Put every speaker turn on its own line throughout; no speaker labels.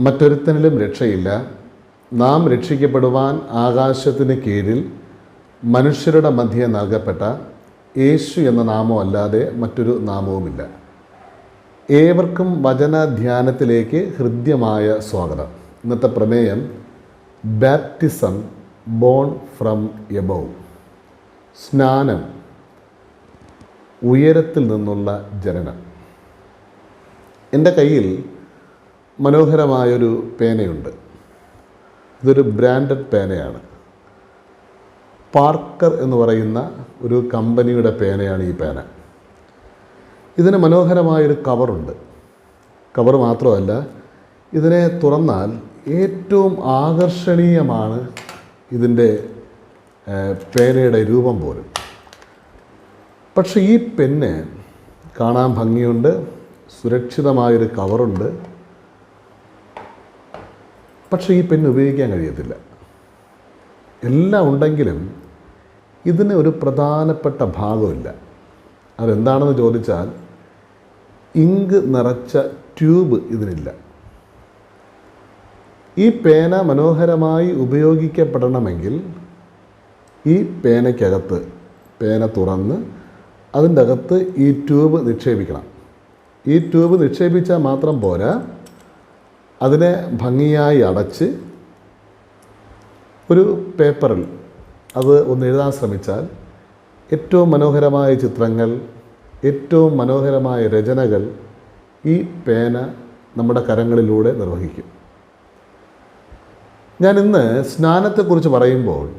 മറ്റൊരുത്തനിലും രക്ഷയില്ല. നാം രക്ഷിക്കപ്പെടുവാൻ ആകാശത്തിന് കീഴിൽ മനുഷ്യരുടെ മധ്യേ നൽകപ്പെട്ട യേശു എന്ന നാമം അല്ലാതെ മറ്റൊരു നാമവുമില്ല. ഏവർക്കും വചനധ്യാനത്തിലേക്ക് ഹൃദ്യമായ സ്വാഗതം. ഇന്നത്തെ പ്രമേയം ബാപ്റ്റിസം ബോൺ ഫ്രം എബവ് സ്നാനം ഉയരത്തിൽ നിന്നുള്ള ജനനം. എന്റെ കയ്യിൽ മനോഹരമായൊരു പേനയുണ്ട്. ഇതൊരു ബ്രാൻഡഡ് പേനയാണ്. പാർക്കർ എന്ന് പറയുന്ന ഒരു കമ്പനിയുടെ പേനയാണ് ഈ പേന. ഇതിന് മനോഹരമായൊരു കവറുണ്ട്. കവർ മാത്രമല്ല ഇതിനെ തുറന്നാൽ ഏറ്റവും ആകർഷണീയമാണ് ഇതിന്റെ പേനയുടെ രൂപം പോലും. പക്ഷേ ഈ പെന്ന് കാണാൻ ഭംഗിയുണ്ട് സുരക്ഷിതമായൊരു കവറുണ്ട്. പക്ഷേ ഈ പെന്ന് ഉപയോഗിക്കാൻ കഴിയത്തില്ല. എല്ലാം ഉണ്ടെങ്കിലും ഇതിന് ഒരു പ്രധാനപ്പെട്ട ഭാഗമില്ല. അതെന്താണെന്ന് ചോദിച്ചാൽ ഇങ്ക് നിറച്ച ട്യൂബ് ഇതിനില്ല. ഈ പേന മനോഹരമായി ഉപയോഗിക്കപ്പെടണമെങ്കിൽ ഈ പേനയ്ക്കകത്ത് പേന തുറന്ന് അതിന്റെ അകത്ത് ഈ ട്യൂബ് നിക്ഷേപിക്കണം. ഈ ട്യൂബ് നിക്ഷേപിച്ചാൽ മാത്രം പോരാ അതിനെ ഭംഗിയായി അടച്ച് ഒരു പേപ്പറിൽ അത് ഒന്ന് എഴുതാൻ ശ്രമിച്ചാൽ ഏറ്റവും മനോഹരമായ ചിത്രങ്ങൾ ഏറ്റവും മനോഹരമായ രചനകൾ ഈ പേന നമ്മുടെ കരങ്ങളിലൂടെ നിർവഹിക്കും. ഞാൻ ഇന്ന് സ്നാനത്തെക്കുറിച്ച് പറയുമ്പോൾ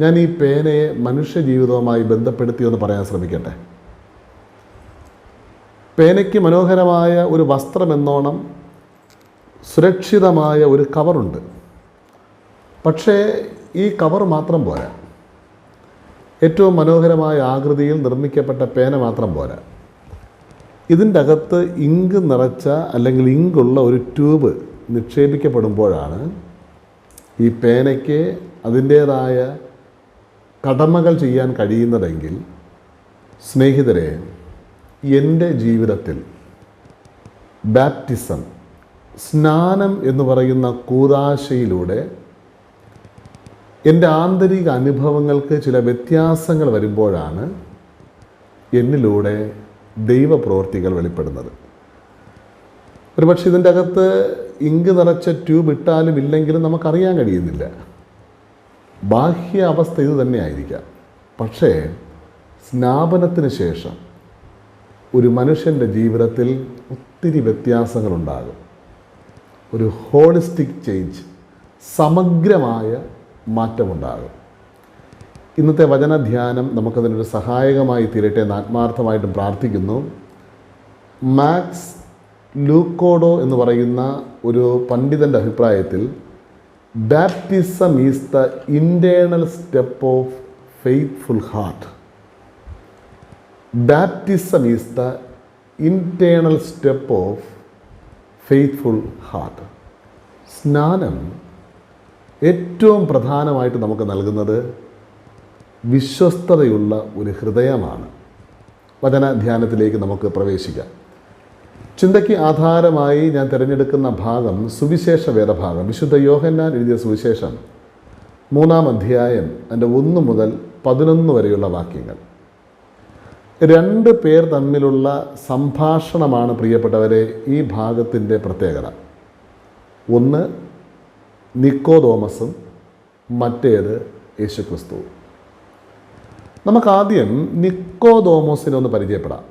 ഞാൻ ഈ പേനയെ മനുഷ്യജീവിതവുമായി ജീവിതവുമായി ബന്ധപ്പെടുത്തിയെന്ന് പറയാൻ ശ്രമിക്കട്ടെ. പേനയ്ക്ക് മനോഹരമായ ഒരു വസ്ത്രമെന്നോണം സുരക്ഷിതമായ ഒരു കവറുണ്ട്. പക്ഷേ ഈ കവർ മാത്രം പോരാ. ഏറ്റവും മനോഹരമായ ആകൃതിയിൽ നിർമ്മിക്കപ്പെട്ട പേന മാത്രം പോരാ. ഇതിന്റെ അകത്ത് ഇങ്ക് നിറച്ച അല്ലെങ്കിൽ ഇങ്കുള്ള ഒരു ട്യൂബ് നിക്ഷേപിക്കപ്പെടുമ്പോഴാണ് ഈ പേനയ്ക്ക് അതിന്റേതായ കടമകൾ ചെയ്യാൻ കഴിയുന്നതെങ്കിൽ സ്നേഹിതരെ എന്റെ ജീവിതത്തിൽ ബാപ്റ്റിസം സ്നാനം എന്ന് പറയുന്ന കൂതാശയിലൂടെ എന്റെ ആന്തരിക അനുഭവങ്ങൾക്ക് ചില വ്യത്യാസങ്ങൾ വരുമ്പോഴാണ് എന്നിലൂടെ ദൈവപ്രവൃത്തികൾ വെളിപ്പെടുന്നത്. ഒരുപക്ഷെ ഇതിന്റെ അകത്ത് ഇങ്ക് നിറച്ച ട്യൂബ് ഇട്ടാലും ഇല്ലെങ്കിലും നമുക്കറിയാൻ കഴിയുന്നില്ല. ബാഹ്യ അവസ്ഥ ഇത് തന്നെയായിരിക്കാം. പക്ഷേ സ്നാപനത്തിന് ശേഷം ഒരു മനുഷ്യന്റെ ജീവിതത്തിൽ ഒത്തിരി വ്യത്യാസങ്ങളുണ്ടാകും. ഒരു ഹോളിസ്റ്റിക് ചേഞ്ച് സമഗ്രമായ മാറ്റമുണ്ടാകും. ഇന്നത്തെ വചനധ്യാനം നമുക്കതിനൊരു സഹായകമായി തീരട്ടെ എന്ന് ആത്മാർത്ഥമായിട്ട് പ്രാർത്ഥിക്കുന്നു. മാക്സ് ലൂക്കോഡോ എന്ന് പറയുന്ന ഒരു പണ്ഡിതന്റെ അഭിപ്രായത്തിൽ baptism is the internal step of faithful heart baptism is the internal step of faithful heart സ്നാനം ഏറ്റവും പ്രധാനമായിട്ട് നമുക്ക് നൽകുന്നത് വിശ്വസ്തതയുള്ള ഒരു ഹൃദയമാണ്. വചന ധ്യാനത്തിലേക്ക് നമുക്ക് പ്രവേശിക്കാം. ചിന്തയ്ക്ക് ആധാരമായി ഞാൻ തിരഞ്ഞെടുക്കുന്ന ഭാഗം സുവിശേഷ വേദഭാഗം. വിശുദ്ധ യോഹന്നാൻ എഴുതിയ സുവിശേഷം മൂന്നാം അധ്യായം എന്റെ ഒന്ന് മുതൽ പതിനൊന്ന് വരെയുള്ള വാക്യങ്ങൾ. രണ്ട് പേർ തമ്മിലുള്ള സംഭാഷണമാണ് പ്രിയപ്പെട്ടവരെ ഈ ഭാഗത്തിന്റെ പ്രത്യേകത. ഒന്ന് നിക്കോതോമസും മറ്റേത് യേശുക്രിസ്തു. നമുക്കാദ്യം നിക്കോതോമസിനെ ഒന്ന് പരിചയപ്പെടാം.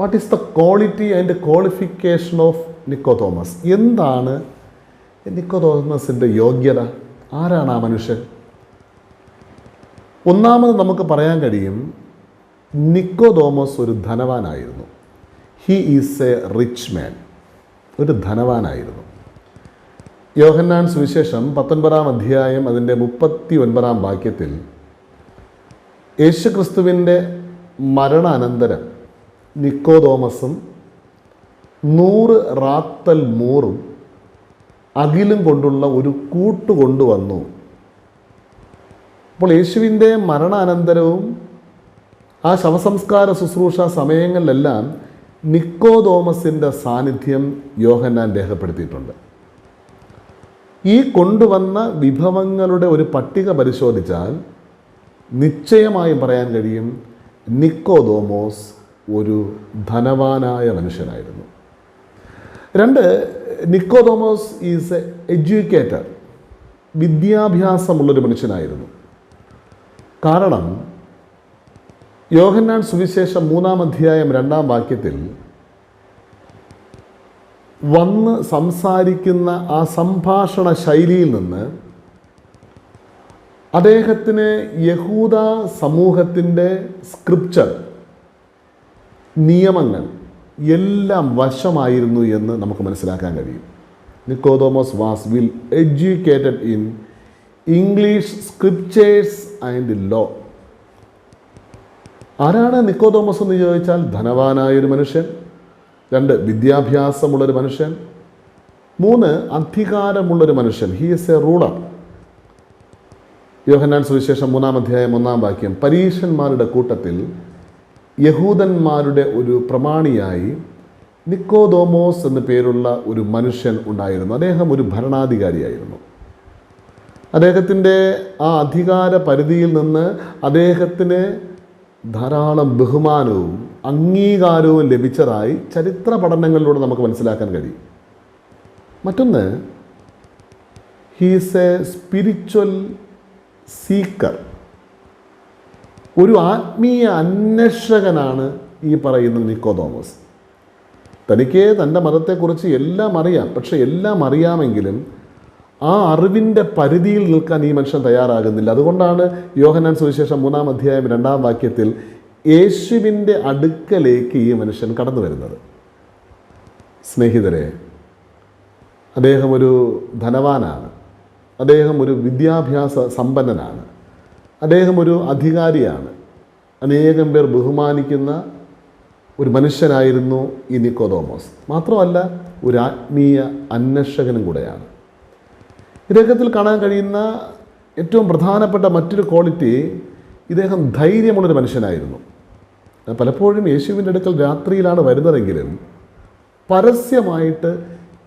What is the quality and qualification of Nico Thomas എന്താണ് നിക്കോ തോമസിന്റെ യോഗ്യത? ആരാണ് ആ മനുഷ്യൻ? ഒന്നാമത് നമുക്ക് പറയാൻ കഴിയും നിക്കോ തോമസ് ഒരു ധനവാനായിരുന്നു. He is a rich man ഒരു ധനവാനായിരുന്നു. യോഹന്നാൻ സുവിശേഷം പത്തൊൻപതാം അധ്യായം അതിന്റെ മുപ്പത്തി ഒൻപതാം വാക്യത്തിൽ യേശുക്രിസ്തുവിന്റെ മരണാനന്തരം നിക്കോതോമസും നൂറ് റാത്തൽ മൂറും അകിലും കൊണ്ടുള്ള ഒരു കൂട്ട് കൊണ്ടുവന്നു. അപ്പോൾ യേശുവിന്റെ മരണാനന്തരവും ആ ശവസംസ്കാര ശുശ്രൂഷ സമയങ്ങളിലെല്ലാം നിക്കോതോമസിന്റെ സാന്നിധ്യം യോഹന്നാൻ രേഖപ്പെടുത്തിയിട്ടുണ്ട്. ഈ കൊണ്ടുവന്ന വിഭവങ്ങളുടെ ഒരു പട്ടിക പരിശോധിച്ചാൽ നിശ്ചയമായും പറയാൻ കഴിയും നിക്കോദോമോസ് ഒരു ധനവാനായ മനുഷ്യനായിരുന്നു. രണ്ട് നിക്കോതോമോസ് ഈസ് എ എഡ്യൂക്കേറ്റർ വിദ്യാഭ്യാസമുള്ളൊരു മനുഷ്യനായിരുന്നു. കാരണം യോഹന്നാൻ സുവിശേഷം മൂന്നാം അധ്യായം രണ്ടാം വാക്യത്തിൽ വന്ന് സംസാരിക്കുന്ന ആ സംഭാഷണ ശൈലിയിൽ നിന്ന് അദ്ദേഹത്തിന് യഹൂദ സമൂഹത്തിന്റെ സ്ക്രിപ്ചർ നിയമങ്ങൾ എല്ലാം വശമായിരുന്നു എന്ന് നമുക്ക് മനസ്സിലാക്കാൻ കഴിയും. Nicothomas was well educated in English scriptures and law. ആരാണ് നിക്കോതോമസ് എന്ന് ചോദിച്ചാൽ ധനവാനായൊരു മനുഷ്യൻ രണ്ട് വിദ്യാഭ്യാസമുള്ളൊരു മനുഷ്യൻ മൂന്ന് അധികാരമുള്ളൊരു മനുഷ്യൻ. He is a ruler Yohannan സുവിശേഷം മൂന്നാം അധ്യായം ഒന്നാം വാക്യം. പരീശന്മാരുടെ കൂട്ടത്തിൽ യഹൂദന്മാരുടെ ഒരു പ്രമാണിയായി നിക്കോദോമോസ് എന്ന പേരുള്ള ഒരു മനുഷ്യൻ ഉണ്ടായിരുന്നു. അദ്ദേഹം ഒരു ഭരണാധികാരിയായിരുന്നു. അദ്ദേഹത്തിന്റെ ആ അധികാര പരിധിയിൽ നിന്ന് അദ്ദേഹത്തിന് ധാരാളം ബഹുമാനവും അംഗീകാരവും ലഭിച്ചതായി ചരിത്ര പഠനങ്ങളിലൂടെ നമുക്ക് മനസ്സിലാക്കാൻ കഴിയും. മറ്റൊന്ന് ഹീസ് എ സ്പിരിച്വൽ സീക്കർ ഒരു ആത്മീയ അന്വേഷകനാണ് ഈ പറയുന്ന നിക്കോ തോമസ് തനിക്ക് തന്റെ മതത്തെക്കുറിച്ച് എല്ലാം അറിയാം പക്ഷെ എല്ലാം അറിയാമെങ്കിലും ആ അറിവിന്റെ പരിധിയിൽ നിൽക്കാൻ ഈ മനുഷ്യൻ തയ്യാറാകുന്നില്ല. അതുകൊണ്ടാണ് യോഹനാൻ സുവിശേഷം മൂന്നാം അധ്യായം രണ്ടാം വാക്യത്തിൽ യേശുവിന്റെ അടുക്കലേക്ക് ഈ മനുഷ്യൻ കടന്നു വരുന്നത് സ്നേഹിതരെ അദ്ദേഹം ഒരു ധനവാനാണ്. അദ്ദേഹം ഒരു വിദ്യാഭ്യാസ സമ്പന്നനാണ്. അദ്ദേഹം ഒരു അധികാരിയാണ്. അനേകം പേർ ബഹുമാനിക്കുന്ന ഒരു മനുഷ്യനായിരുന്നു ഈ നിക്കോദോമോസ്. മാത്രമല്ല ഒരു ആത്മീയ അന്വേഷകനും കൂടെയാണ്. ഇദ്ദേഹത്തിൽ കാണാൻ കഴിയുന്ന ഏറ്റവും പ്രധാനപ്പെട്ട മറ്റൊരു ക്വാളിറ്റി ഇദ്ദേഹം ധൈര്യമുള്ളൊരു മനുഷ്യനായിരുന്നു. പലപ്പോഴും യേശുവിന്റെ അടുക്കൽ രാത്രിയിലാണ് വരുന്നതെങ്കിലും പരസ്യമായിട്ട്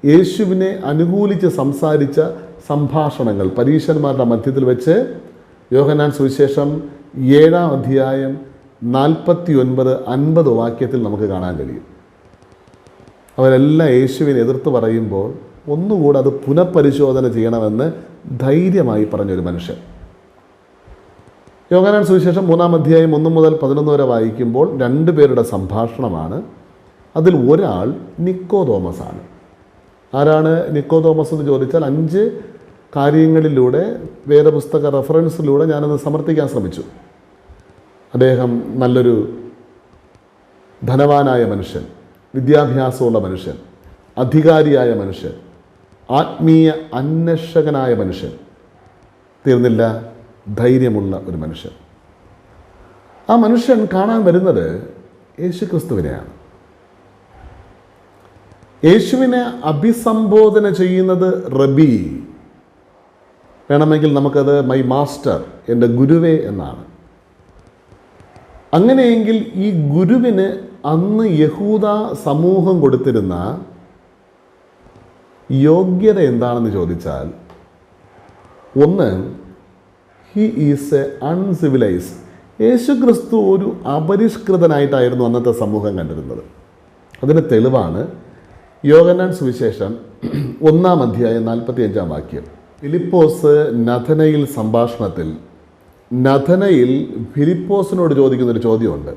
യേശുവിനെ അനുകൂലിച്ച് സംസാരിച്ച സംഭാഷണങ്ങൾ പരീശന്മാരുടെ മധ്യത്തിൽ വെച്ച് യോഹനാൻ സുവിശേഷം ഏഴാം അധ്യായം നാൽപ്പത്തി ഒൻപത് അൻപത് വാക്യത്തിൽ നമുക്ക് കാണാൻ കഴിയും. അവരെല്ലാം യേശുവിനെ എതിർത്ത് പറയുമ്പോൾ ഒന്നുകൂടെ അത് പുനഃപരിശോധന ചെയ്യണമെന്ന് ധൈര്യമായി പറഞ്ഞൊരു മനുഷ്യൻ. യോഗനാൻ സുവിശേഷം മൂന്നാം അധ്യായം ഒന്ന് മുതൽ പതിനൊന്ന് വരെ വായിക്കുമ്പോൾ രണ്ട് പേരുടെ സംഭാഷണമാണ്. അതിൽ ഒരാൾ നിക്കോ തോമസ് ആണ് ആരാണ് നിക്കോ തോമസ് എന്ന് ചോദിച്ചാൽ അഞ്ച് കാര്യങ്ങളിലൂടെ വേദപുസ്തക റെഫറൻസിലൂടെ ഞാനത് സമർത്ഥിക്കാൻ ശ്രമിച്ചു. അദ്ദേഹം നല്ലൊരു ധനവാനായ മനുഷ്യൻ വിദ്യാഭ്യാസമുള്ള മനുഷ്യൻ അധികാരിയായ മനുഷ്യൻ ആത്മീയ അന്വേഷകനായ മനുഷ്യൻ. തീർന്നില്ല ധൈര്യമുള്ള ഒരു മനുഷ്യൻ. ആ മനുഷ്യൻ കാണാൻ വരുന്നത് യേശുക്രിസ്തുവിനെയാണ്. യേശുവിനെ അഭിസംബോധന ചെയ്യുന്നത് റബി. വേണമെങ്കിൽ നമുക്കത് മൈ മാസ്റ്റർ എന്റെ ഗുരുവേ എന്നാണ്. അങ്ങനെയെങ്കിൽ ഈ ഗുരുവിന് അന്ന് യഹൂദ സമൂഹം കൊടുത്തിരുന്ന യോഗ്യത എന്താണെന്ന് ചോദിച്ചാൽ ഒന്ന് he is a uncivilised Yesu Kristu ഒരു അപരിഷ്കൃതനായിട്ടായിരുന്നു അന്നത്തെ സമൂഹം കണ്ടിരുന്നത്. അതിന് തെളിവാണ് യോഗനാൻ സുവിശേഷം ഒന്നാം അധ്യായം നാൽപ്പത്തി അഞ്ചാം വാക്യം. ഫിലിപ്പോസ് നഥനയിൽ സംഭാഷണത്തിൽ നഥനയിൽ ഫിലിപ്പോസിനോട് ചോദിക്കുന്നൊരു ചോദ്യമുണ്ട്.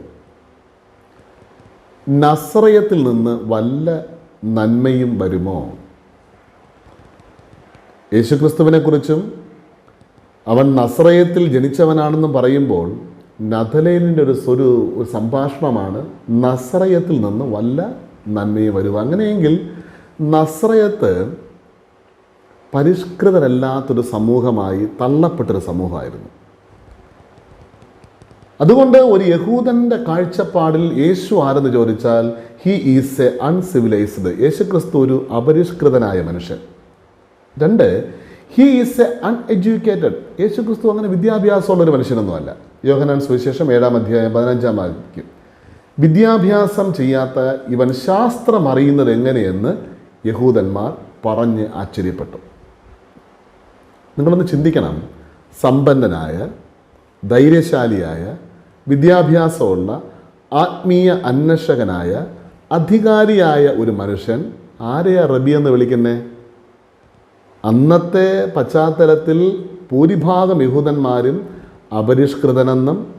നസ്രയത്തിൽ നിന്ന് വല്ല നന്മയും വരുമോ? യേശുക്രിസ്തുവിനെക്കുറിച്ചും അവൻ നസ്രയത്തിൽ ജനിച്ചവനാണെന്ന് പറയുമ്പോൾ നഥലേലിന്റെ ഒരു ഒരു ഒരു സംഭാഷണമാണ് നസ്രയത്തിൽ നിന്ന് വല്ല നന്മയും വരുക അങ്ങനെയെങ്കിൽ നസ്രയത്ത് പരിഷ്കൃതരല്ലാത്തൊരു സമൂഹമായി തള്ളപ്പെട്ടൊരു സമൂഹമായിരുന്നു. അതുകൊണ്ട് ഒരു യഹൂദന്റെ കാഴ്ചപ്പാടിൽ യേശു ആരെന്ന് ചോദിച്ചാൽ ഹി ഈസ് എ അൺസിവിലൈസ്ഡ് യേശുക്രിസ്തു ഒരു അപരിഷ്കൃതനായ മനുഷ്യൻ. രണ്ട് ഹീ ഈസ് എ അൺഎഡ്യൂക്കേറ്റഡ് യേശുക്രിസ്തു അങ്ങനെ വിദ്യാഭ്യാസമുള്ള ഒരു മനുഷ്യനൊന്നുമല്ല. യോഹനാൻ സുവിശേഷം ഏഴാം അധ്യായം പതിനഞ്ചാം വാക്യം. വിദ്യാഭ്യാസം ചെയ്യാത്ത ഇവൻ ശാസ്ത്രം അറിയുന്നത് എങ്ങനെയെന്ന് യഹൂദന്മാർ പറഞ്ഞ് ആശ്ചര്യപ്പെട്ടു. നിങ്ങളൊന്ന് ചിന്തിക്കണം. സമ്പന്നനായ ധൈര്യശാലിയായ വിദ്യാഭ്യാസമുള്ള ആത്മീയ അന്വേഷകനായ അധികാരിയായ ഒരു മനുഷ്യൻ ആരെയാ റബി എന്ന് വിളിക്കുന്നേ? അന്നത്തെ പശ്ചാത്തലത്തിൽ ഭൂരിഭാഗം യഹൂദന്മാരും അപരിഷ്കൃതനെന്നും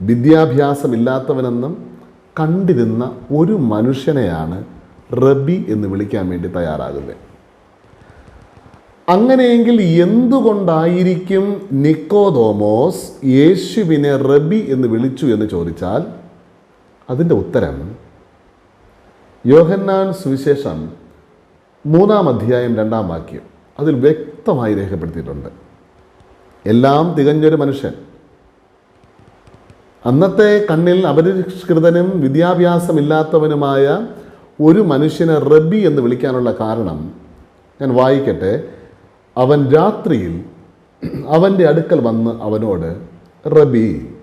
വിദ്യാഭ്യാസമില്ലാത്തവനെന്നും കണ്ടിരുന്ന ഒരു മനുഷ്യനെയാണ് റബി എന്ന് വിളിക്കാൻ വേണ്ടി തയ്യാറാകുന്നത്. അങ്ങനെയെങ്കിൽ എന്തുകൊണ്ടായിരിക്കും നിക്കോദോമോസ് യേശുവിനെ റബി എന്ന് വിളിച്ചു എന്ന് ചോദിച്ചാൽ അതിന്റെ ഉത്തരം യോഹന്നാൻ സുവിശേഷം മൂന്നാം അധ്യായം രണ്ടാം വാക്യം. അതിൽ വ്യക്തമായി രേഖപ്പെടുത്തിയിട്ടുണ്ട്. എല്ലാം തികഞ്ഞൊരു മനുഷ്യൻ. അന്നത്തെ കണ്ണിൽ അപരിഷ്കൃതനും വിദ്യാഭ്യാസമില്ലാത്തവനുമായ ഒരു മനുഷ്യനെ റബി എന്ന് വിളിക്കാനുള്ള കാരണം ഞാൻ വായിക്കട്ടെ. അവൻ രാത്രിയിൽ അവന്റെ അടുക്കൽ വന്ന് അവനോട് റബി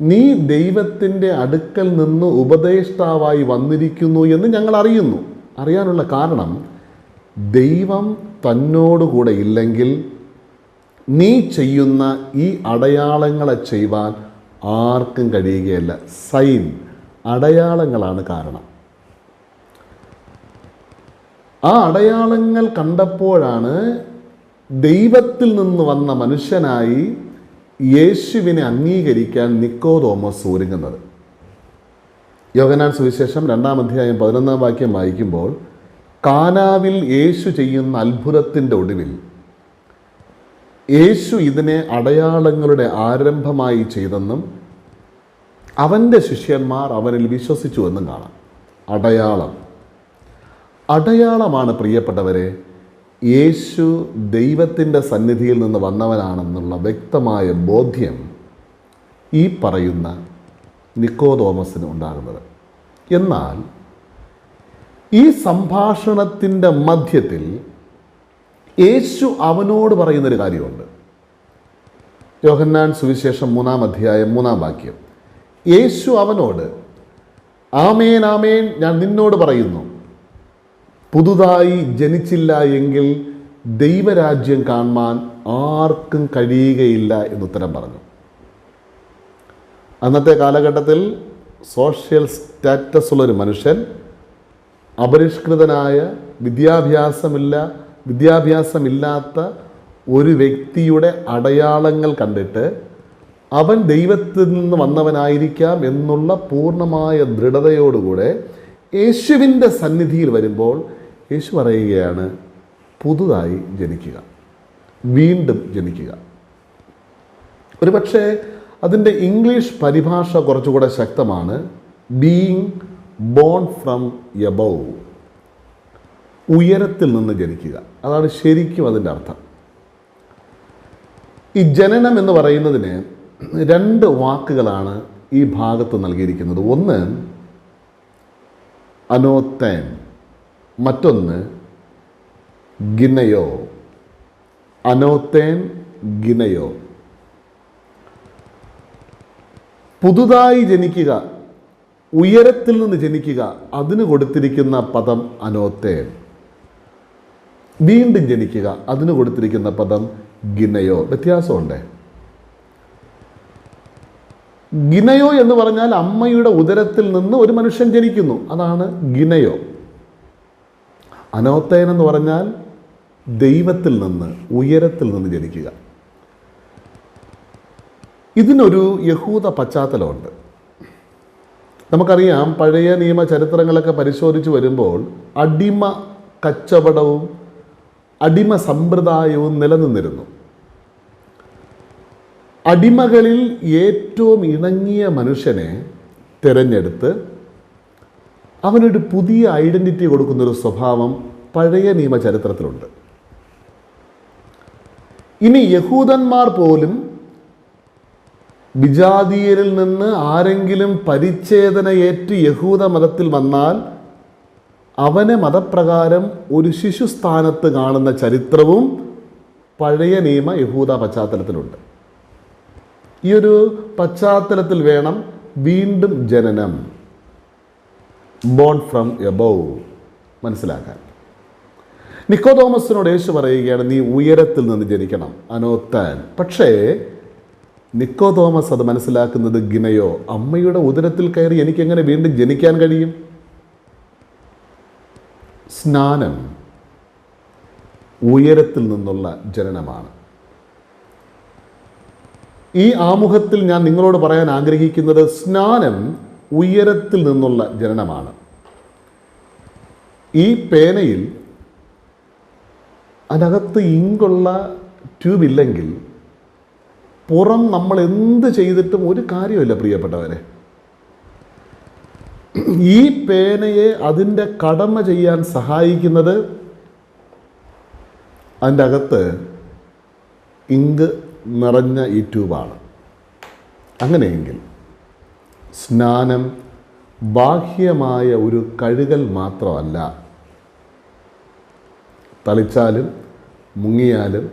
നീ ദൈവത്തിന്റെ അടുക്കൽ നിന്ന് ഉപദേഷ്ടാവായി വന്നിരിക്കുന്നു എന്ന് ഞങ്ങൾ അറിയുന്നു. അറിയാനുള്ള കാരണം ദൈവം തന്നോടുകൂടെ ഇല്ലെങ്കിൽ നീ ചെയ്യുന്ന ഈ അടയാളങ്ങളെ ചെയ്യുവാൻ ആർക്കും കഴിയുകയില്ല. സൈൻ അടയാളങ്ങളാണ് കാരണം. ആ അടയാളങ്ങൾ കണ്ടപ്പോഴാണ് ദൈവത്തിൽ നിന്ന് വന്ന മനുഷ്യനായി യേശുവിനെ അംഗീകരിക്കാൻ നിക്കോതോമസ് ഒരുങ്ങുന്നത്. യോഗനാൻ സുവിശേഷം രണ്ടാം അധ്യായം പതിനൊന്നാം വാക്യം വായിക്കുമ്പോൾ കാനാവിൽ യേശു ചെയ്യുന്ന അത്ഭുതത്തിന്റെ ഒടുവിൽ യേശു ഇതിനെ അടയാളങ്ങളുടെ ആരംഭമായി ചെയ്തെന്നും അവന്റെ ശിഷ്യന്മാർ അവനിൽ വിശ്വസിച്ചുവെന്നും കാണാം. അടയാളം. അടയാളമാണ് പ്രിയപ്പെട്ടവരെ യേശു ദൈവത്തിന്റെ സന്നിധിയിൽ നിന്ന് വന്നവനാണെന്നുള്ള വ്യക്തമായ ബോധ്യം ഈ പറയുന്ന നിക്കോതോമസിന് ഉണ്ടാകുന്നത്. എന്നാൽ ഈ സംഭാഷണത്തിന്റെ മധ്യത്തിൽ യേശു അവനോട് പറയുന്നൊരു കാര്യമുണ്ട്. യോഹന്നാൻ സുവിശേഷം മൂന്നാം അധ്യായം മൂന്നാം വാക്യം. യേശു അവനോട് ആമേൻ ആമേൻ ഞാൻ നിന്നോട് പറയുന്നു. പുതുതായി ജനിച്ചില്ല എങ്കിൽ ദൈവരാജ്യം കാണുവാൻ ആർക്കും കഴിയുകയില്ല എന്നുത്തരം പറഞ്ഞു. അന്നത്തെ കാലഘട്ടത്തിൽ സോഷ്യൽ സ്റ്റാറ്റസ് ഉള്ളൊരു മനുഷ്യൻ അപരിഷ്കൃതനായ വിദ്യാഭ്യാസമില്ല വിദ്യാഭ്യാസമില്ലാത്ത ഒരു വ്യക്തിയുടെ അടയാളങ്ങൾ കണ്ടിട്ട് അവൻ ദൈവത്തിൽ നിന്ന് വന്നവനായിരിക്കാം എന്നുള്ള പൂർണമായ ദൃഢതയോടുകൂടെ യേശുവിന്റെ സന്നിധിയിൽ വരുമ്പോൾ യേശു പറയുകയാണ് പുതുതായി ജനിക്കുക. വീണ്ടും ജനിക്കുക. ഒരുപക്ഷെ അതിന്റെ ഇംഗ്ലീഷ് പരിഭാഷ കുറച്ചുകൂടെ ശക്തമാണ്. ബീയിങ് ബോൺ ഫ്രം എബവ് ഉയരത്തിൽ നിന്ന് ജനിക്കുക. അതാണ് ശരിക്കും അതിന്റെ അർത്ഥം. ഈ ജനനം എന്ന് പറയുന്നതിന് രണ്ട് വാക്കുകളാണ് ഈ ഭാഗത്ത് നൽകിയിരിക്കുന്നത്. ഒന്ന് അനോത്തേൻ. മറ്റൊന്ന് ഗിനയോ. അനോത്തേൻ ഗിനയോ. പുതുതായി ജനിക്കുക ഉയരത്തിൽ നിന്ന് ജനിക്കുക അതിന് കൊടുത്തിരിക്കുന്ന പദം അനോത്തേൻ വീണ്ടും ജനിക്കുക അതിന് കൊടുത്തിരിക്കുന്ന പദം ഗിനയോ. വ്യത്യാസമുണ്ട്? ഗിനയോ എന്ന് പറഞ്ഞാൽ അമ്മയുടെ ഉദരത്തിൽ നിന്ന് ഒരു മനുഷ്യൻ ജനിക്കുന്നു. അതാണ് ഗിനയോ. അനോത്തേൻ എന്ന് പറഞ്ഞാൽ ദൈവത്തിൽ നിന്ന് ഉയരത്തിൽ നിന്ന് ജനിക്കുക. ഇതിനൊരു യഹൂദ പശ്ചാത്തലമുണ്ട്. നമുക്കറിയാം പഴയ നിയമ ചരിത്രങ്ങളൊക്കെ പരിശോധിച്ച് വരുമ്പോൾ അടിമ കച്ചവടവും അടിമ സമ്പ്രദായവും നിലനിന്നിരുന്നു. അടിമകളിൽ ഏറ്റവും ഇണങ്ങിയ മനുഷ്യനെ തിരഞ്ഞെടുത്ത് അവനൊരു പുതിയ ഐഡന്റിറ്റി കൊടുക്കുന്നൊരു സ്വഭാവം പഴയ നിയമ ചരിത്രത്തിലുണ്ട്. ഇനി യഹൂദന്മാർ പോലും വിജാതീയരിൽ നിന്ന് ആരെങ്കിലും പരിച്ഛേദനയേറ്റ് യഹൂദ മതത്തിൽ വന്നാൽ അവനെ മതപ്രകാരം ഒരു ശിശു സ്ഥാനത്ത് കാണുന്ന ചരിത്രവും പഴയ നിയമ യഹൂദ പശ്ചാത്തലത്തിലുണ്ട്. ഈ ഒരു പശ്ചാത്തലത്തിൽ വേണം വീണ്ടും ജനനം. ബോൺ ഫ്രം എബവ് മനസ്സിലാക്കാൻ. നിക്കോതോമസിനോട് യേശു പറയുകയാണ് നീ ഉയരത്തിൽ നിന്ന് ജനിക്കണം. അനോത്താൻ പക്ഷേ നിക്കോതോമസ് അത് മനസ്സിലാക്കുന്നത് ഗിനയോ അമ്മയുടെ ഉദരത്തിൽ കയറി എനിക്കെങ്ങനെ വീണ്ടും ജനിക്കാൻ കഴിയും? സ്നാനം ഉയരത്തിൽ നിന്നുള്ള ജനനമാണ്. ഈ ആമുഖത്തിൽ ഞാൻ നിങ്ങളോട് പറയാൻ ആഗ്രഹിക്കുന്നത് സ്നാനം ഉയരത്തിൽ നിന്നുള്ള ജനനമാണ്. ഈ പേനയിൽ അതിനകത്ത് ഇങ്കുള്ള ട്യൂബ് ഇല്ലെങ്കിൽ പുറം നമ്മൾ എന്ത് ചെയ്തിട്ടും ഒരു കാര്യമില്ല പ്രിയപ്പെട്ടവരെ. ഈ പേനയെ അതിന്റെ കടമ ചെയ്യാൻ സഹായിക്കുന്നത് അതിന്റെ അകത്ത് ഇങ്ക് നിറഞ്ഞ ഈ ട്യൂബാണ്. അങ്ങനെയെങ്കിൽ സ്നാനം ബാഹ്യമായ ഒരു കഴുകൽ മാത്രമല്ല തളിച്ചാലും മുങ്ങിയാലും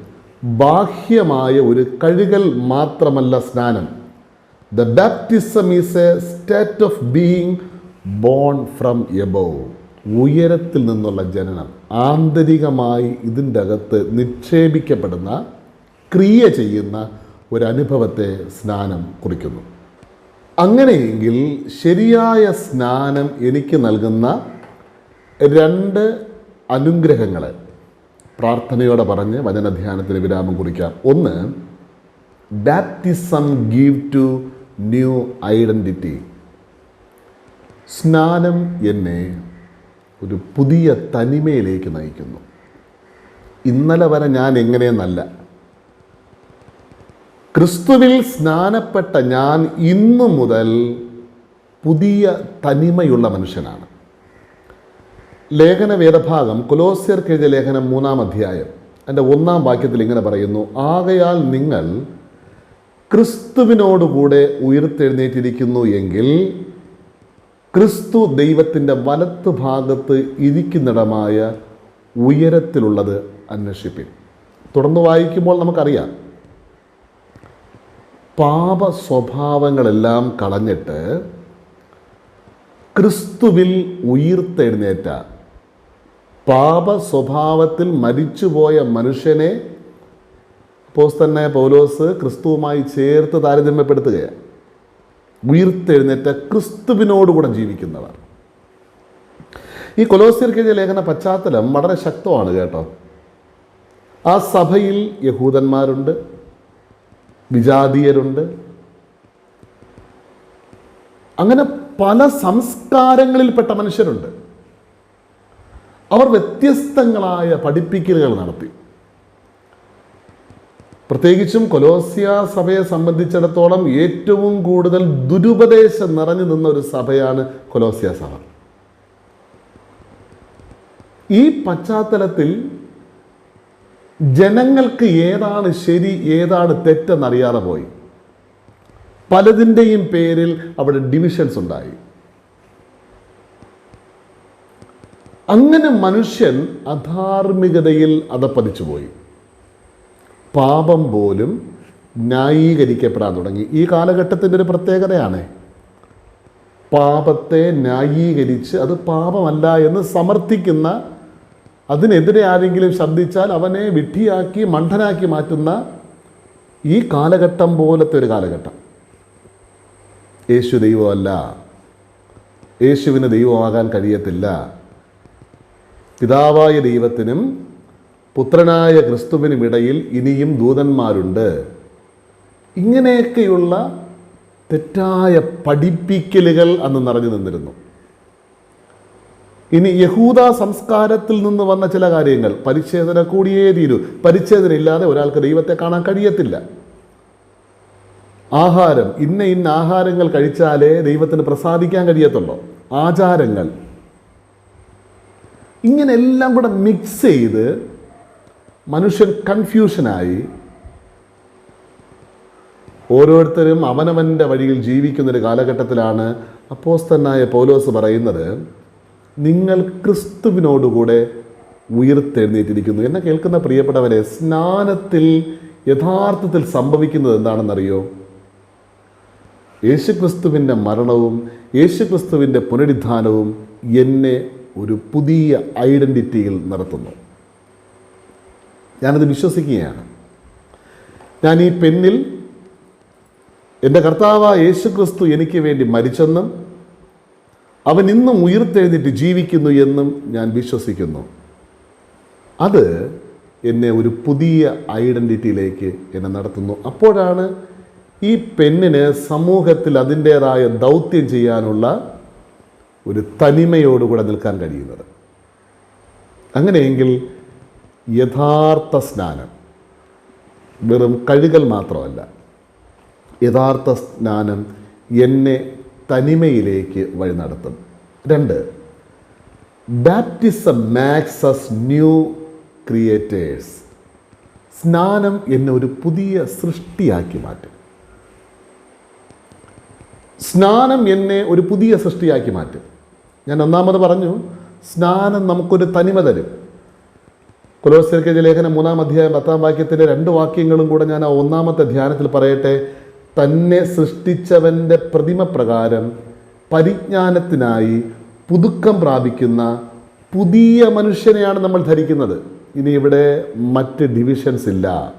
ബാഹ്യമായ ഒരു കഴുകൽ മാത്രമല്ല സ്നാനം. The baptism is a state of being born from above ഉയരത്തിൽ നിന്നുള്ള ജനനം ആന്തരികമായി ഇതിന്റെ അകത്ത് നിക്ഷേപിക്കപ്പെടുന്ന ക്രിയ ചെയ്യുന്ന ഒരു അനുഭവത്തെ സ്നാനം കുറിക്കുന്നു. അങ്ങനെയെങ്കിൽ ശരിയായ സ്നാനം എനിക്ക് നൽകുന്ന രണ്ട് അനുഗ്രഹങ്ങൾ പ്രാർത്ഥനയോടെ പറഞ്ഞ് വചനധ്യാനത്തിന് വിരാമം കുറിക്കാം. ഒന്ന് baptism give to new identity സ്നാനം എന്നെ ഒരു പുതിയ തനിമയിലേക്ക് നയിക്കുന്നു. ഇന്നലെ വരെ ഞാൻ എങ്ങനെയെന്നല്ല. ക്രിസ്തുവിൽ സ്നാനപ്പെട്ട ഞാൻ ഇന്നു മുതൽ പുതിയ തനിമയുള്ള മനുഷ്യനാണ്. ലേഖന വേദഭാഗം കൊലോസ്യർ എഴുതിയ ലേഖനം മൂന്നാം അധ്യായം. എന്റെ ഒന്നാം വാക്യത്തിൽ ഇങ്ങനെ പറയുന്നു ആകയാൽ നിങ്ങൾ ക്രിസ്തുവിനോടുകൂടെ ഉയർത്തെഴുന്നേറ്റിരിക്കുന്നു എങ്കിൽ ക്രിസ്തു ദൈവത്തിന്റെ വലത്ത് ഭാഗത്ത് ഇരിക്കുന്നിടമായ ഉയരത്തിലുള്ളത് അന്വേഷിപ്പിൻ. തുടർന്ന് വായിക്കുമ്പോൾ നമുക്കറിയാം പാപ സ്വഭാവങ്ങളെല്ലാം കളഞ്ഞിട്ട് ക്രിസ്തുവിൽ ഉയർത്തെഴുന്നേറ്റ പാപ സ്വഭാവത്തിൽ മരിച്ചുപോയ മനുഷ്യനെ പോസ് തന്നെ പൗലോസ് ക്രിസ്തുവുമായി ചേർത്ത് താരതമ്യപ്പെടുത്തുകയാണ്. ഉയർത്തെഴുന്നേറ്റ ക്രിസ്തുവിനോടുകൂടെ ജീവിക്കുന്നവർ. ഈ കൊലോസ്യർക്കെതിരെ ലേഖന പശ്ചാത്തലം വളരെ ശക്തമാണ് കേട്ടോ. ആ സഭയിൽ യഹൂദന്മാരുണ്ട് വിജാതീയരുണ്ട്. അങ്ങനെ പല സംസ്കാരങ്ങളിൽപ്പെട്ട മനുഷ്യരുണ്ട്. അവർ വ്യത്യസ്തങ്ങളായ പഠിപ്പിക്കലുകൾ നടത്തി. പ്രത്യേകിച്ചും കൊലോസിയ സഭയെ സംബന്ധിച്ചിടത്തോളം ഏറ്റവും കൂടുതൽ ദുരുപദേശം നിറഞ്ഞു നിന്ന ഒരു സഭയാണ് കൊലോസിയ സഭ. ഈ പശ്ചാത്തലത്തിൽ ജനങ്ങൾക്ക് ഏതാണ് ശരി ഏതാണ് തെറ്റെന്നറിയാതെ പോയി. പലതിന്റെയും പേരിൽ അവിടെ ഡിവിഷൻസ് ഉണ്ടായി. അങ്ങനെ മനുഷ്യൻ അധാർമികതയിൽ അതപ്പതിച്ചു പോയി പാപം പോലും ന്യായീകരിക്കപ്പെടാൻ തുടങ്ങി. ഈ കാലഘട്ടത്തിന്റെ ഒരു പ്രത്യേകതയാണ്. പാപത്തെ ന്യായീകരിച്ച് അത് പാപമല്ല എന്ന് സമർത്ഥിക്കുന്ന അതിനെതിരെ ആരെങ്കിലും ശ്രദ്ധിച്ചാൽ അവനെ വിഡ്ഢിയാക്കി മണ്ഡനാക്കി മാറ്റുന്ന ഈ കാലഘട്ടം പോലത്തെ ഒരു കാലഘട്ടം. യേശു ദൈവമല്ല. യേശുവിന് ദൈവമാകാൻ കഴിയത്തില്ല. പിതാവായ ദൈവത്തിനും പുത്രനായ ക്രിസ്തുവിനും ഇടയിൽ ഇനിയും ദൂതന്മാരുണ്ട്. ഇങ്ങനെയൊക്കെയുള്ള തെറ്റായ പഠിപ്പിക്കലുകൾ അന്ന് നിറഞ്ഞു നിന്നിരുന്നു. ഇനി യഹൂദ സംസ്കാരത്തിൽ നിന്ന് വന്ന ചില കാര്യങ്ങൾ പരിച്ഛേദന കൂടിയേ തീരൂ. പരിച്ഛേദന ഇല്ലാതെ ഒരാൾക്ക് ദൈവത്തെ കാണാൻ കഴിയത്തില്ല. ആഹാരം ഇന്ന ഇന്ന ആഹാരങ്ങൾ കഴിച്ചാലേ ദൈവത്തിന് പ്രസാദിക്കാൻ കഴിയത്തുള്ളൂ. ആചാരങ്ങൾ ഇങ്ങനെ എല്ലാം കൂടെ മിക്സ് ചെയ്ത് മനുഷ്യൻ കൺഫ്യൂഷനായി ഓരോരുത്തരും അവനവന്റെ വഴിയിൽ ജീവിക്കുന്നൊരു കാലഘട്ടത്തിലാണ് അപ്പോസ്തനായ പൗലോസ് പറയുന്നത്. നിങ്ങൾ ക്രിസ്തുവിനോടുകൂടെ ഉയർത്തെഴുന്നേറ്റിരിക്കുന്നു. എന്നെ കേൾക്കുന്ന പ്രിയപ്പെട്ടവരെ സ്നാനത്തിൽ യഥാർത്ഥത്തിൽ സംഭവിക്കുന്നത് എന്താണെന്നറിയോ? യേശുക്രിസ്തുവിന്റെ മരണവും യേശുക്രിസ്തുവിന്റെ പുനരുദ്ധാനവും എന്നെ ഒരു പുതിയ ഐഡന്റിറ്റിയിൽ നിർത്തുന്നു ഞാനത് വിശ്വസിക്കുകയാണ്. ഞാൻ ഈ പെന്നിൽ എന്റെ കർത്താവ് യേശുക്രിസ്തു എനിക്ക് വേണ്ടി മരിച്ചെന്നും അവൻ ഇന്നും ഉയർത്തെഴുന്നിട്ട് ജീവിക്കുന്നു എന്നും ഞാൻ വിശ്വസിക്കുന്നു. അത് എന്നെ ഒരു പുതിയ ഐഡന്റിറ്റിയിലേക്ക് എന്നെ നടത്തുന്നു. അപ്പോഴാണ് ഈ പെണ്ണിന് സമൂഹത്തിൽ അതിന്റേതായ ദൗത്യം ചെയ്യാനുള്ള ഒരു തനിമയോടുകൂടെ നിൽക്കാൻ കഴിയുന്നത്. അങ്ങനെയെങ്കിൽ യഥാർത്ഥ സ്നാനം വെറും കഴുകൽ മാത്രമല്ല യഥാർത്ഥ സ്നാനം എന്നെ തനിമയിലേക്ക് വഴി നടത്തും രണ്ട് ബാപ്റ്റിസം മാക്സസ് ന്യൂ ക്രിയേറ്റേഴ്സ് സ്നാനം എന്നെ ഒരു പുതിയ സൃഷ്ടിയാക്കി മാറ്റും. സ്നാനം എന്നെ ഒരു പുതിയ സൃഷ്ടിയാക്കി മാറ്റും. ഞാൻ ഒന്നാമത് പറഞ്ഞു സ്നാനം നമുക്കൊരു തനിമ തരും. കുലോസ്യർക്കെതിരെ ലേഖനം മൂന്നാം അധ്യായം പത്താം വാക്യത്തിലെ രണ്ട് വാക്യങ്ങളും കൂടെ ഞാൻ ആ ഒന്നാമത്തെ ധ്യാനത്തിൽ പറയട്ടെ. തന്നെ സൃഷ്ടിച്ചവന്റെ പ്രതിമ പ്രകാരം പരിജ്ഞാനത്തിനായി പുതുക്കം പ്രാപിക്കുന്ന പുതിയ മനുഷ്യനെയാണ് നമ്മൾ ധരിക്കുന്നത്. ഇനി ഇവിടെ മറ്റ് ഡിവിഷൻസ് ഇല്ല.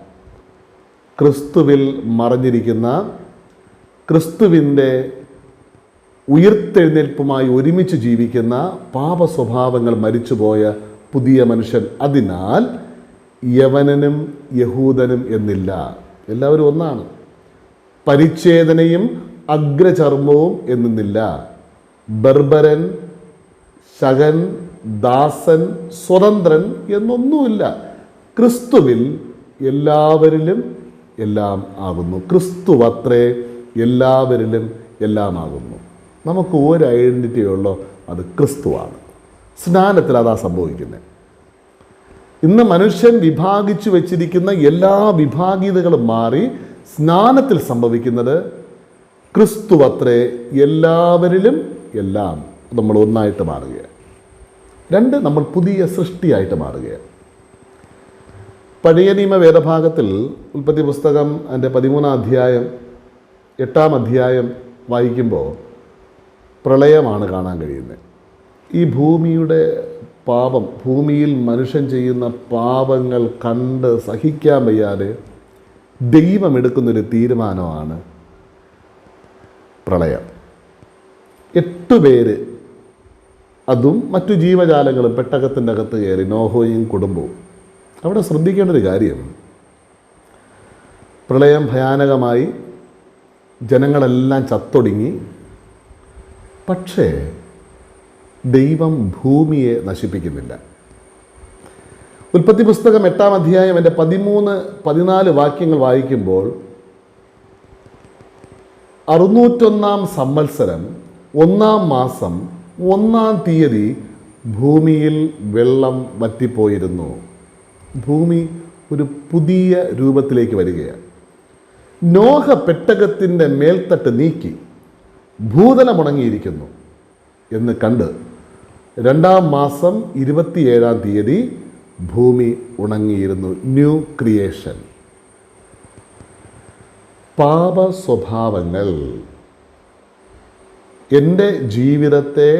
ക്രിസ്തുവിൽ മറഞ്ഞിരിക്കുന്ന ക്രിസ്തുവിന്റെ ഉയർത്തെഴുന്നേൽപ്പുമായി ഒരുമിച്ച് ജീവിക്കുന്ന പാപ സ്വഭാവങ്ങൾ മരിച്ചുപോയ പുതിയ മനുഷ്യൻ. അതിനാൽ യവനനും യഹൂദനും എന്നില്ല. എല്ലാവരും ഒന്നാണ്. പരിച്ഛേദനയും അഗ്രചർമ്മവും എന്നില്ല ബർബരൻ ശകൻ ദാസൻ സ്വതന്ത്രൻ എന്നൊന്നുമില്ല. ക്രിസ്തുവിൽ എല്ലാവരിലും എല്ലാം ആകുന്നു. ക്രിസ്തുവത്രേ എല്ലാവരിലും എല്ലാം ആകുന്നു നമുക്ക് ഒരു ഐഡന്റിറ്റി ഉള്ളോ അത് ക്രിസ്തുവാണ്. സ്നാനത്തിൽ അതാ സംഭവിക്കുന്നത് ഇന്ന് മനുഷ്യൻ വിഭാഗിച്ചു വെച്ചിരിക്കുന്ന എല്ലാ വിഭാഗീയതകളും മാറി സ്നാനത്തിൽ സംഭവിക്കുന്നത് ക്രിസ്തു അത്രേ എല്ലാവരിലും എല്ലാം നമ്മൾ ഒന്നായിട്ട് മാറുകയാണ്. രണ്ട് നമ്മൾ പുതിയ സൃഷ്ടിയായിട്ട് മാറുകയാണ്. പഴയ നിയമ വേദഭാഗത്തിൽ ഉൽപ്പത്തി പുസ്തകം അതിന്റെ പതിമൂന്നാം അധ്യായം എട്ടാം അധ്യായം വായിക്കുമ്പോൾ പ്രളയമാണ് കാണാൻ കഴിയുന്നത്. ഈ ഭൂമിയുടെ പാപം ഭൂമിയിൽ മനുഷ്യൻ ചെയ്യുന്ന പാപങ്ങൾ കണ്ട് സഹിക്കാൻ വയ്യാതെ ദൈവം എടുക്കുന്നൊരു തീരുമാനമാണ് പ്രളയം. എട്ട് പേര് അതും മറ്റു ജീവജാലങ്ങളും പെട്ടകത്തിന്റെ അകത്ത് കയറി നോഹോയും കുടുംബവും. അവിടെ ശ്രദ്ധിക്കേണ്ട ഒരു കാര്യം പ്രളയം ഭയാനകമായി ജനങ്ങളെല്ലാം ചത്തൊടുങ്ങി പക്ഷേ ദൈവം ഭൂമിയെ നശിപ്പിക്കുന്നില്ല. ഉൽപ്പത്തി പുസ്തകം എട്ടാം അധ്യായം എന്റെ പതിമൂന്ന് പതിനാല് വാക്യങ്ങൾ വായിക്കുമ്പോൾ അറുന്നൂറ്റൊന്നാം സംവത്സരം ഒന്നാം മാസം ഒന്നാം തീയതി ഭൂമിയിൽ വെള്ളം വറ്റിപ്പോയിരുന്നു. ഭൂമി ഒരു പുതിയ രൂപത്തിലേക്ക് വരികയാണ്. നോഹ പെട്ടകത്തിന്റെ മേൽത്തട്ട് നീക്കി. ഭൂതലമുണങ്ങിയിരിക്കുന്നു എന്ന് കണ്ട് രണ്ടാം മാസം ഇരുപത്തിയേഴാം തീയതി ഭൂമി ഉണങ്ങിയിരുന്നു. ന്യൂ ക്രിയേഷൻ പാപ സ്വഭാവങ്ങൾ എന്റെ ജീവിതത്തെ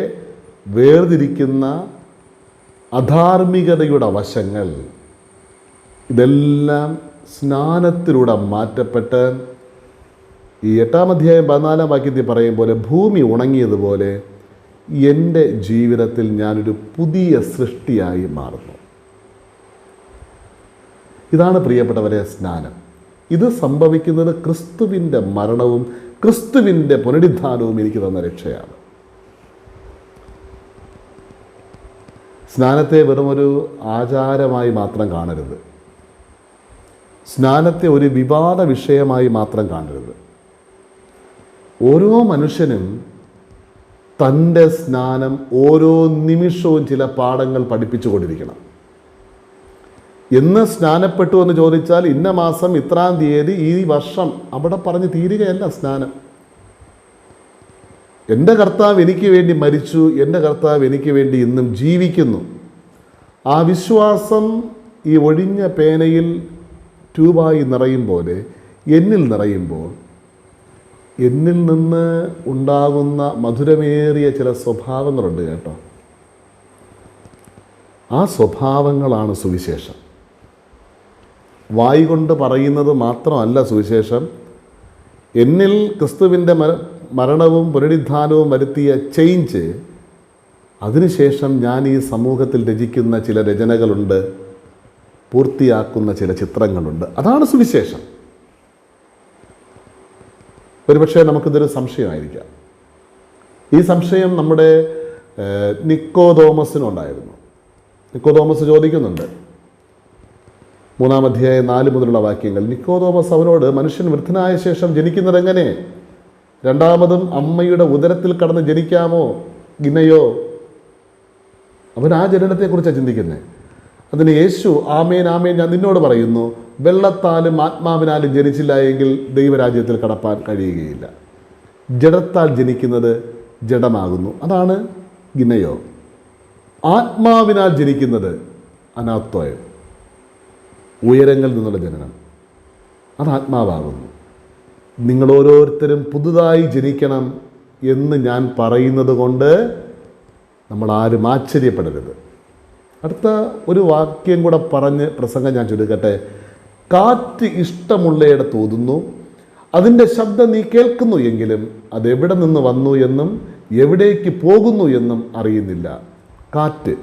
വേർതിരിക്കുന്ന അധാർമികതയുടെ വശങ്ങൾ ഇതെല്ലാം സ്നാനത്തിലൂടെ മാറ്റപ്പെട്ട് ഈ എട്ടാം അധ്യായം പതിനാലാം വാക്യത്തിൽ പറയും പോലെ ഭൂമി ഉണങ്ങിയതുപോലെ എന്റെ ജീവിതത്തിൽ ഞാനൊരു പുതിയ സൃഷ്ടിയായി മാറുന്നു. ഇതാണ് പ്രിയപ്പെട്ടവരെ സ്നാനം. ഇത് സംഭവിക്കുന്നത് ക്രിസ്തുവിന്റെ മരണവും ക്രിസ്തുവിന്റെ പുനരുദ്ധാനവും എനിക്ക് തന്ന രക്ഷയാണ്. സ്നാനത്തെ വെറും ഒരു ആചാരമായി മാത്രം കാണരുത്. സ്നാനത്തെ ഒരു വിവാദ വിഷയമായി മാത്രം കാണരുത്. ഓരോ മനുഷ്യനും തന്റെ സ്നാനം ഓരോ നിമിഷവും ചില പാഠങ്ങൾ പഠിപ്പിച്ചു കൊണ്ടിരിക്കണം. എന്ന് സ്നാനപ്പെട്ടു എന്ന് ചോദിച്ചാൽ ഇന്ന മാസം ഇത്രാം തീയതി ഈ വർഷം അവിടെ പറഞ്ഞ് തീരുകയല്ല സ്നാനം. എന്റെ കർത്താവ് എനിക്ക് വേണ്ടി മരിച്ചു എന്റെ കർത്താവ് എനിക്ക് വേണ്ടി ഇന്നും ജീവിക്കുന്നു. ആ വിശ്വാസം ഈ ഒഴിഞ്ഞ പേനയിൽ ട്യൂബായി നിറയും പോലെ എന്നിൽ നിറയുമ്പോൾ എന്നിൽ നിന്ന് ഉണ്ടാകുന്ന മധുരമേറിയ ചില സ്വഭാവങ്ങളുണ്ട് കേട്ടോ. ആ സ്വഭാവങ്ങളാണ് സുവിശേഷം. വായി കൊണ്ട് പറയുന്നത് മാത്രമല്ല സുവിശേഷം. എന്നിൽ ക്രിസ്തുവിന്റെ മര മരണവും പുനരുദ്ധാനവും വരുത്തിയ ചേഞ്ച് അതിനുശേഷം ഞാൻ ഈ സമൂഹത്തിൽ രചിക്കുന്ന ചില രചനകളുണ്ട്. പൂർത്തിയാക്കുന്ന ചില ചിത്രങ്ങളുണ്ട്. അതാണ് സുവിശേഷം. ഒരുപക്ഷെ നമുക്കിതൊരു സംശയമായിരിക്കാം. ഈ സംശയം നമ്മുടെ നിക്കോ തോമസിനുണ്ടായിരുന്നു നിക്കോ നിക്കോദോമസ് ചോദിക്കുന്നുണ്ട്. മൂന്നാം അധ്യായം നാല് മുതലുള്ള വാക്യങ്ങൾ. നിക്കോദോമസ് അവനോട് മനുഷ്യൻ വൃദ്ധനായ ശേഷം ജനിക്കുന്നത് എങ്ങനെ രണ്ടാമതും അമ്മയുടെ ഉദരത്തിൽ കടന്ന് ജനിക്കാമോ? ഗിനയോ അവൻ ആ ജനനത്തെക്കുറിച്ചാണ് ചിന്തിക്കുന്നത്. അതിന് യേശു ആമേൻ ആമേൻ ഞാൻ നിന്നോട് പറയുന്നു വെള്ളത്താലും ആത്മാവിനാലും ജനിച്ചില്ല എങ്കിൽ ദൈവരാജ്യത്തിൽ കടപ്പാൻ കഴിയുകയില്ല. ജഡത്താൽ ജനിക്കുന്നത് ജഡമാകുന്നു. അതാണ് ഗിനയോ ആത്മാവിനാൽ ജനിക്കുന്നത് അനാത്വയം ഉയരങ്ങളിൽ നിന്നുള്ള ജനനം. അത് ആത്മാവാകുന്നു. നിങ്ങൾ ഓരോരുത്തരും പുതുതായി ജനിക്കണം എന്ന് ഞാൻ പറയുന്നത് കൊണ്ട് നമ്മൾ ആരും ആശ്ചര്യപ്പെടരുത്. അടുത്ത ഒരു വാക്യം കൂടെ പറഞ്ഞ് പ്രസംഗം ഞാൻ ചുരുക്കട്ടെ. കാറ്റ് ഇഷ്ടമുള്ളയിടത്ത് തോതുന്നു അതിന്റെ ശബ്ദം നീ കേൾക്കുന്നു എങ്കിലും അതെവിടെ നിന്ന് വന്നു എന്നും എവിടേക്ക് പോകുന്നു എന്നും അറിയുന്നില്ല. കാറ്റ്.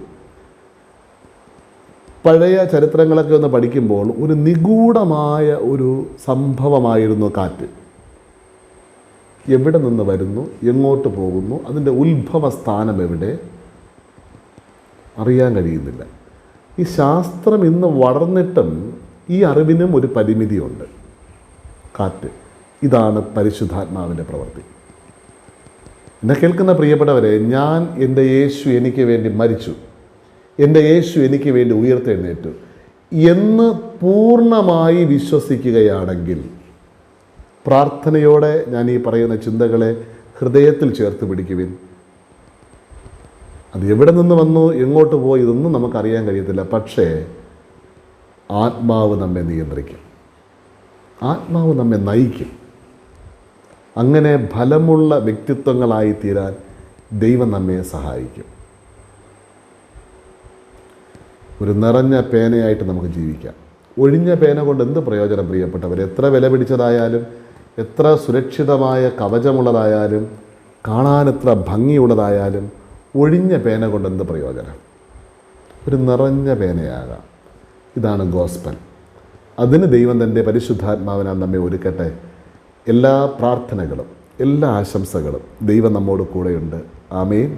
പഴയ ചരിത്രങ്ങളൊക്കെ ഒന്ന് പഠിക്കുമ്പോൾ ഒരു നിഗൂഢമായ ഒരു സംഭവമായിരുന്നു കാറ്റ്. എവിടെ നിന്ന് വരുന്നു എങ്ങോട്ട് പോകുന്നു അതിന്റെ ഉത്ഭവ സ്ഥാനം എവിടെ അറിയാൻ കഴിയുന്നില്ല. ഈ ശാസ്ത്രം ഇന്ന് വളർന്നിട്ടും ഈ അറിവിനും ഒരു പരിമിതിയുണ്ട്. കാറ്റ്. ഇതാണ് പരിശുദ്ധാത്മാവിന്റെ പ്രവൃത്തി. എന്നെ കേൾക്കുന്ന പ്രിയപ്പെട്ടവരെ ഞാൻ എന്റെ യേശു എനിക്ക് വേണ്ടി മരിച്ചു. എന്റെ യേശു എനിക്ക് വേണ്ടി ഉയർത്തെഴുന്നേറ്റു. എന്ന് പൂർണമായി വിശ്വസിക്കുകയാണെങ്കിൽ പ്രാർത്ഥനയോടെ ഞാൻ ഈ പറയുന്ന ചിന്തകളെ ഹൃദയത്തിൽ ചേർത്ത് പിടിക്കുവിൻ. അത് എവിടെ നിന്ന് വന്നു എങ്ങോട്ട് പോയി ഇതൊന്നും നമുക്കറിയാൻ കഴിയത്തില്ല. പക്ഷേ ആത്മാവ് നമ്മെ നിയന്ത്രിക്കും. ആത്മാവ് നമ്മെ നയിക്കും. അങ്ങനെ ഫലമുള്ള വ്യക്തിത്വങ്ങളായി തീരാൻ ദൈവം നമ്മെ സഹായിക്കും. ഒരു നിറഞ്ഞ പേനയായിട്ട് നമുക്ക് ജീവിക്കാം. ഒഴിഞ്ഞ പേന കൊണ്ട് എന്ത് പ്രയോജനം പ്രിയപ്പെട്ടവർ എത്ര വില പിടിച്ചതായാലും എത്ര സുരക്ഷിതമായ കവചമുള്ളതായാലും കാണാൻ എത്ര ഭംഗിയുള്ളതായാലും ഒഴിഞ്ഞ പേന കൊണ്ട് എന്ത് പ്രയോജനം? ഒരു നിറഞ്ഞ പേനയാകാം. ഇതാണ് ഗോസ്പൽ. അതിന് ദൈവം തന്റെ പരിശുദ്ധാത്മാവിനാൽ നമ്മെ ഒരുക്കട്ടെ. എല്ലാ പ്രാർത്ഥനകളും എല്ലാ ആശംസകളും ദൈവം നമ്മോട് കൂടെയുണ്ട്. ആമേൻ.